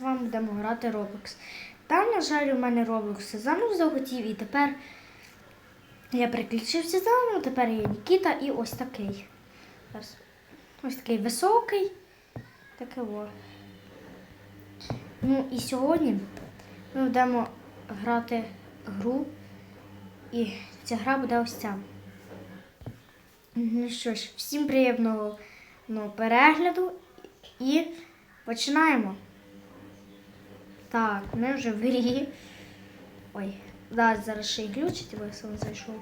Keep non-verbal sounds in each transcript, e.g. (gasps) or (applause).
З вами будемо грати Roblox. Там, на жаль, у мене Roblox заново захотів, і тепер я переключився заново, тепер є Нікіта і ось такий. Ось такий високий. Таке о. Ну і сьогодні ми будемо грати гру. І ця гра буде ось ця. Ну що ж, всім приємного ну, перегляду і починаємо. Так, ми вже в грі. Ой, да, зараз ще й ключить, бо я сам зайшов.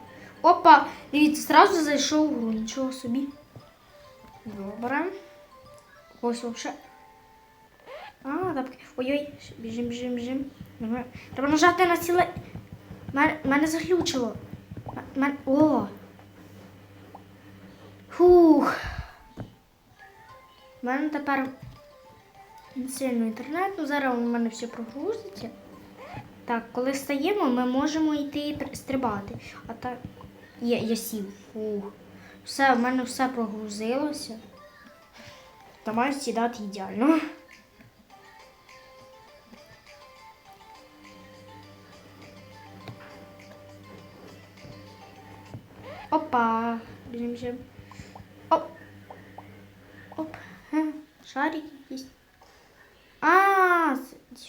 Опа! Дивіться, зразу зайшов в гру, нічого собі. Добре. Ось вообще. А, тапки. Ой-ой, біжим, біжим, біжим. Треба нажати на ціле. Мене, мене заглючило. Мен... О! Фух. У мене тепер сильно інтернет, ну зараз у мене все прогрузиться. Так, коли стаємо, ми можемо йти стрибати. А так. Є, я сів. Фух. Все, в мене все прогрузилося. Та маю сідати ідеально. Опа. Біжим. Оп. Оп. Шарик якийсь.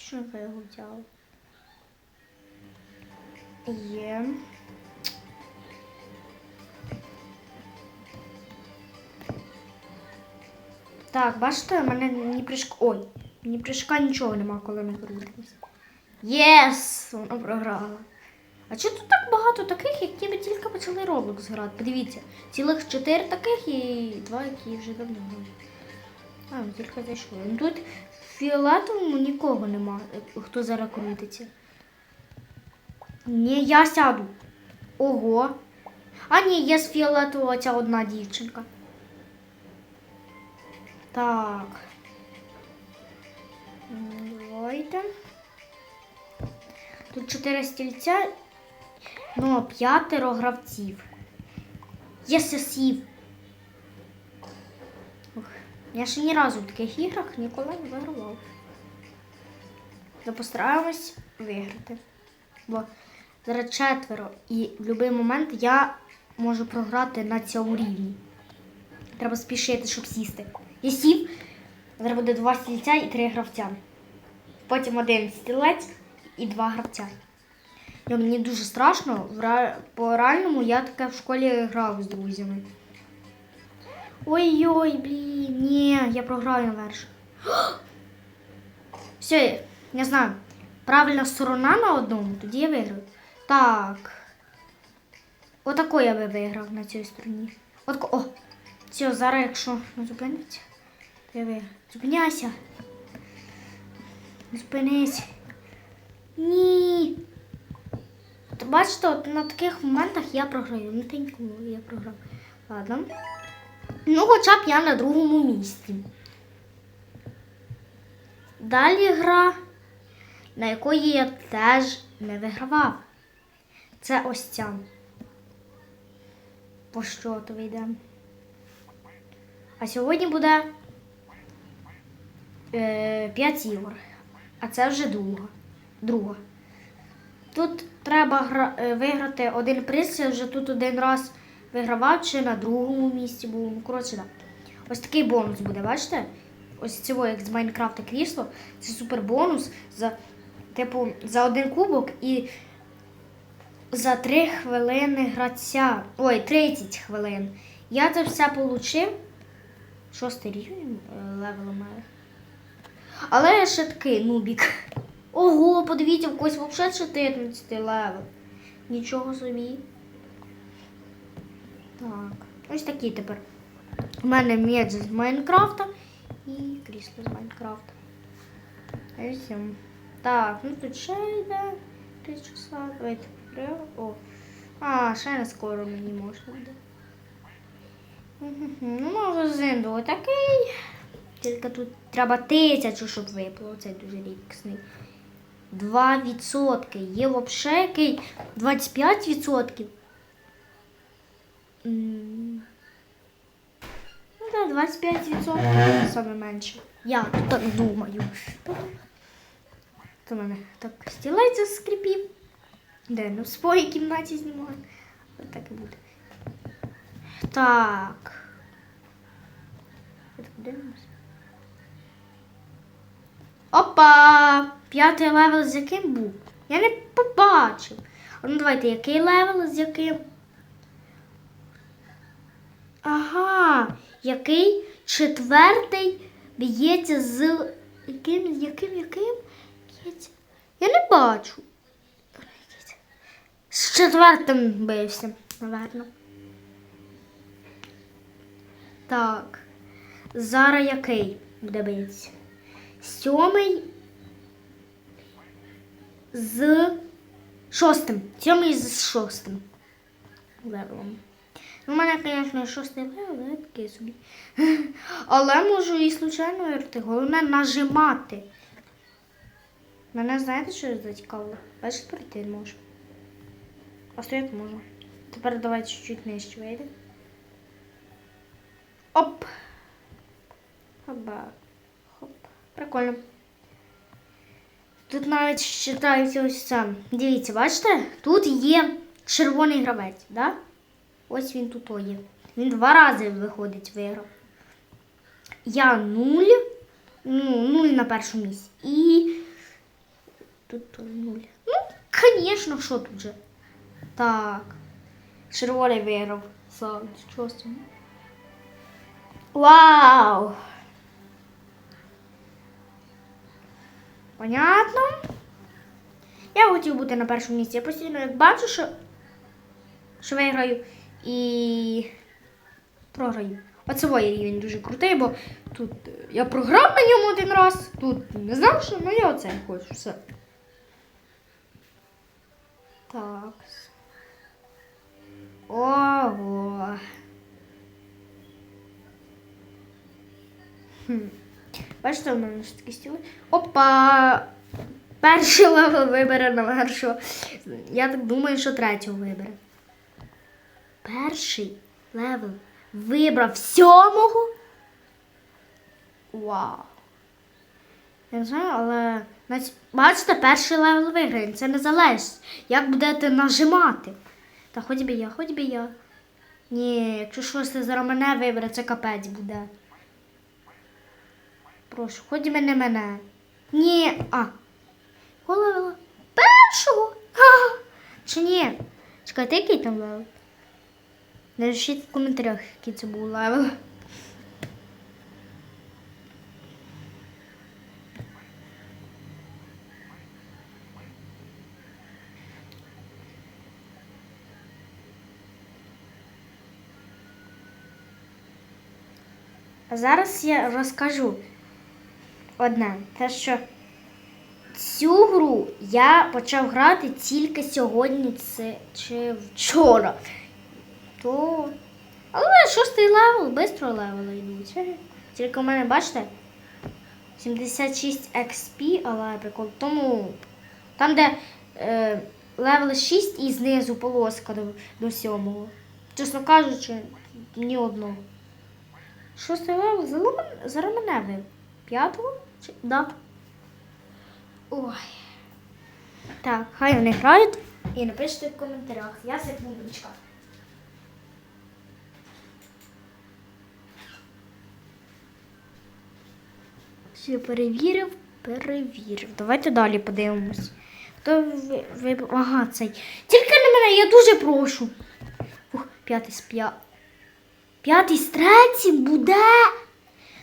Що я його взяла? Є. Так, бачите, в мене ні прыжка. Ой, ні прыжка нічого нема, коли ми крутимося. Єс! Вона програла. А чого тут так багато таких, які ви тільки почали Roblox грати? Подивіться, цілих чотири таких і два, які вже давно грають. А, ну, тільки зайшли. Ну, тут фіолетовому нікого нема, хто зараз крутиться. Ні, я сяду. Ого. А ні, є з фіолетового ця одна дівчинка. Так. Давайте. Тут чотири стільця, ну, п'ятеро гравців. Є сів. Я ще ні разу в таких іграх ніколи не вигравав. То постараємось виграти. Бо зараз четверо, і в будь-який момент я можу програти на цьому рівні. Треба спішити, щоб сісти. Я сів, зараз буде два стільця і три гравця. Потім один стілець і два гравця. Я, мені дуже страшно. По реальному я таке в школі грав з друзями. Ой-ой, блін, ні, я програю наверх. (gasps) Все, я знаю. Правильна сторона на одному, тоді я виграю. Так. Отако я би виграв на цій стороні. Отако. О! Все, зараз, якщо не зупиниться, то я виграю. Зупиняйся. Зупинись. Ні. Бачите, от на таких моментах я програю. На тенькому я програв. Ладно. Ну, хоча б я на другому місці. Далі гра, на якої я теж не вигравав. Це ось ця. По що то вийде? А сьогодні буде е, 5 ігор. А це вже друга. друга. Тут треба гра, е, виграти один приз. Я вже тут один раз вигравав, чи на другому місці був. Ну, коротше, так. Ось такий бонус буде, бачите? Ось цього, як з Майнкрафта крісло. Це супер бонус за, типу, за один кубок і за 3 хвилини граця. Ой, 30 хвилин. Я це все отримав. Шостий рівень е, левел у мене. Але я ще такий нубік. Ого, подивіться, в когось взагалі 14 левел. Нічого собі. Так, ось такий тепер. У мене меч з Майнкрафта і крісло з Майнкрафта. Ось. Так, ну тут ще йде 3 часа. Давайте. О. А, ще не скоро мені можна буде. Ну, магазин був такий. Тільки тут треба тисячу, щоб випало. Це дуже рідкісний. 2%. Є взагалі який 25%. Ну так, 25% саме менше. Я так думаю. Тут у мене так стілець заскріпів. Де? Ну, в своїй кімнаті знімаю. Ось Так і буде. Так. Так. Опа! П'ятий левел з яким був? Я не побачив. А ну давайте, який левел з яким? Ага, який четвертий б'ється з яким, яким, яким? Я не бачу. З четвертим бився, напевно. Так. Зараз який буде битися? Сьомий з шостим. Сьомий з шостим левелом. У мене, звісно, шостий левел, але такий собі. (laughs) Але можу і случайно виграти. Головне нажимати. Мене знаєте, що зацікавило? Бачите, пройти не можу. А стояти можу. Тепер давайте чуть-чуть нижче вийде. Оп! Хоба. Хоп. Прикольно. Тут навіть читається ось сам. Дивіться, бачите? Тут є червоний гравець, да? Ось він тут є. Він два рази виходить виграв. Я нуль. Ну, нуль на першому місці. І тут нуль. Ну, звісно, що тут же. Так. Червоний виграв. Слава шостому. Вау! Понятно? Я хотів бути на першому місці. Я постійно як бачу, що, що виграю і програю. Оцевий рівень дуже крутий, бо тут е, я програв на ньому один раз, тут не знав, що ну я оце хочу. Все. Так. Ого. Хм. Бачите, у мене ж такі стіли. Опа! Перший левел вибере на що. Я так думаю, що третього вибере. Перший левел вибрав сьомого. Вау. Я не знаю, але бачите, перший левел виграє. Це не залежить. Як будете нажимати. Та хоч би я, хоч би я. Ні, якщо щось зараз мене вибере, це капець буде. Прошу, хоч би не мене. Ні. А. Левела. Першого. А, чи ні? Чекайте, який там левел? Напишіть в коментарях, який це був левел. А зараз я розкажу одне, те, що цю гру я почав грати тільки сьогодні чи вчора. То... Але шостий левел, швидко левели йдуть. Тільки у мене, бачите, 76 XP, але прикол тому, там, де е, левел 6 і знизу полоска до, до сьомого. Чесно кажучи, ні одного. Шостий левел за- зараз мене вив. П'ятого? Чи? Да. Ой. Так, хай вони грають і напишіть в коментарях. Я секундочка. Все перевірив, перевірив. Давайте далі подивимось. Хто ви. Ага, цей. Тільки не мене, я дуже прошу. Ух, п'ятий з п'я... П'ятий з третім буде.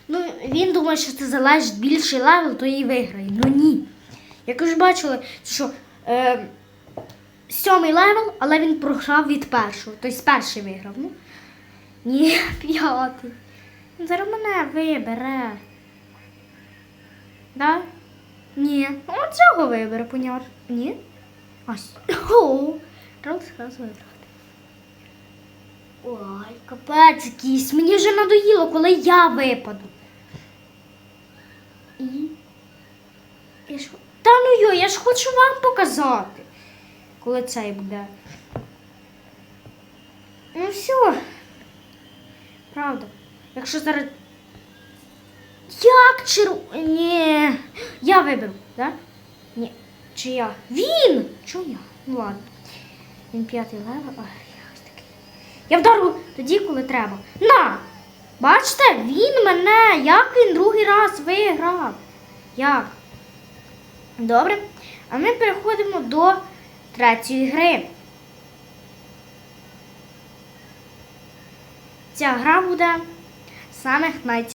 Ну, він думає, що це залежить більший левел, то і виграє. Ну ні. Як ви ж бачили, що е, сьомий левел, але він програв від першого. Тобто перший виграв. Ну, ні, (laughs) п'ятий. Зараз мене вибере. Да? Ні. Ну, цього вибере, понятно. Ні? Ось. Раз, раз вибрати. Ой, капець якийсь. Мені вже надоїло, коли я випаду. І. Я ж... Та ну йо, я ж хочу вам показати, коли цей буде. Ну все. Правда. Якщо зараз. Як черв... Ні. Я виберу, так? Ні. Чи я? Він! Чо я? Ну ладно. Він п'ятий левел, а я ось такий. Я вдарю тоді, коли треба. На! Бачите, він мене. Як він другий раз виграв? Як? Добре. А ми переходимо до третьої гри. Ця гра буде самих найцікавіших.